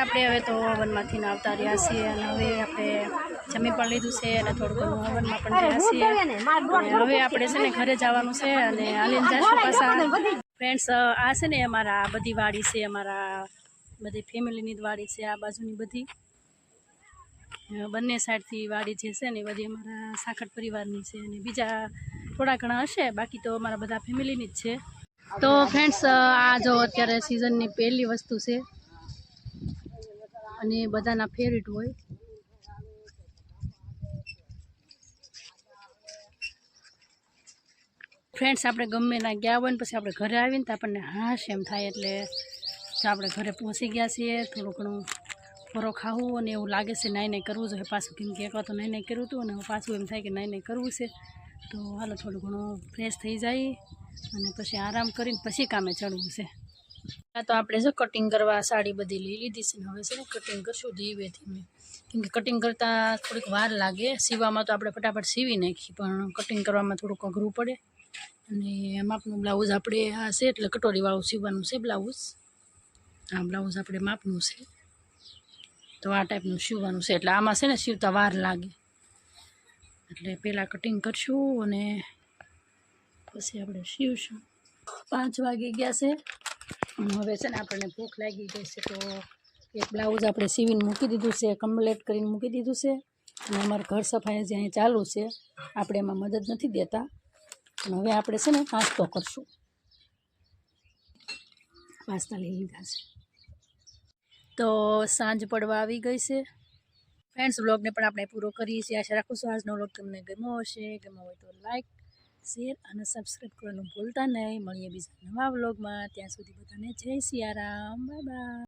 આપણે હવે તો હવનમાંથી આવતા રહ્યા છીએ અને હવે આપણે જમી પણ લીધું છે અને થોડું ઘણું હવનમાં પણ રહ્યા છીએ. અને હવે આપણે છે ને ઘરે જવાનું છે અને હાલીને જશું પાછા. ફ્રેન્ડ્સ આ છે ને અમારા બધી વાડી છે અમારા બધી ફેમિલીની જ વાડી છે આ બાજુની બધી. બંને સાઈડથી વાડી જે છે ને બધી અમારા સાખર પરિવારની છે અને બીજા થોડા ઘણા હશે બાકી તો અમારા બધા ફેમિલીની જ છે. તો ફ્રેન્ડ્સ આ જો અત્યારે સિઝનની પહેલી વસ્તુ છે. અને બધાના ફેવરિટ હોય. ફ્રેન્ડ્સ આપણે ગમે ના ગયા હોય ને પછી આપણે ઘરે આવીને તો આપણને હાશ એમ થાય એટલે આપણે ઘરે પહોંચી ગયા છીએ, થોડું ઘણું ફરો ખાવું અને એવું લાગે છે નાઈ નાઈ કરવું જોઈએ. પાછું કેમ કે એકવાર તો નાઈ નાઈ કર્યું હતું અને પાછું એમ થાય કે નાઈ નાઈ કરવું છે. તો હાલો થોડું ઘણું ફ્રેશ થઈ જાય અને પછી આરામ કરીને પછી કામે ચડવું છે. આ તો આપણે છે કટિંગ કરવા સાડી બધી લઈ લીધી છે ને હવે છે ને કટિંગ કરશું ધીમે ધીમે. કેમ કે કટિંગ કરતાં થોડીક વાર લાગે. સીવામાં તો આપણે ફટાફટ સીવી નાખી પણ કટિંગ કરવામાં થોડુંક અઘરું પડે. અને માપનું બ્લાઉઝ આપણે આ છે, એટલે કટોરીવાળું સીવવાનું છે બ્લાઉઝ આ બ્લાઉઝ આપણે માપનું છે. તો આ ટાઈપનું સીવવાનું છે, એટલે આમાં છે ને સીવતા વાર લાગે. એટલે પહેલાં કટિંગ કરશું અને પછી આપણે સીવશું. પાંચ વાગે ગયા છે. હવે છે ને આપણને ભૂખ લાગી ગઈ છે તો એક બ્લાઉઝ આપણે સીવીને મૂકી દીધું છે કમ્પ્લેટ કરીને મૂકી દીધું છે. અને અમારે ઘર સફાઈ જે અહીં ચાલુ છે. આપણે એમાં મદદ નથી દેતા. હવે આપણે છે ને નાસ્તો કરશું. પાસ્તા લઈ લીધા છે. તો સાંજ પડવા આવી ગઈ છે. ફ્રેન્ડ્સ બ્લોગને પણ આપણે પૂરો કરીએ છીએ. આશા રાખું છું આજનો બ્લોગ તમને ગમ્યો હશે. ગમ્યો હોય તો લાઈક શેર અને સબસ્ક્રાઈબ કરવાનું ભૂલતા નહીં. મળીએ બીજા નવા વ્લોગમાં. ત્યાં સુધી બધાને જય સિયારામ. Bye bye.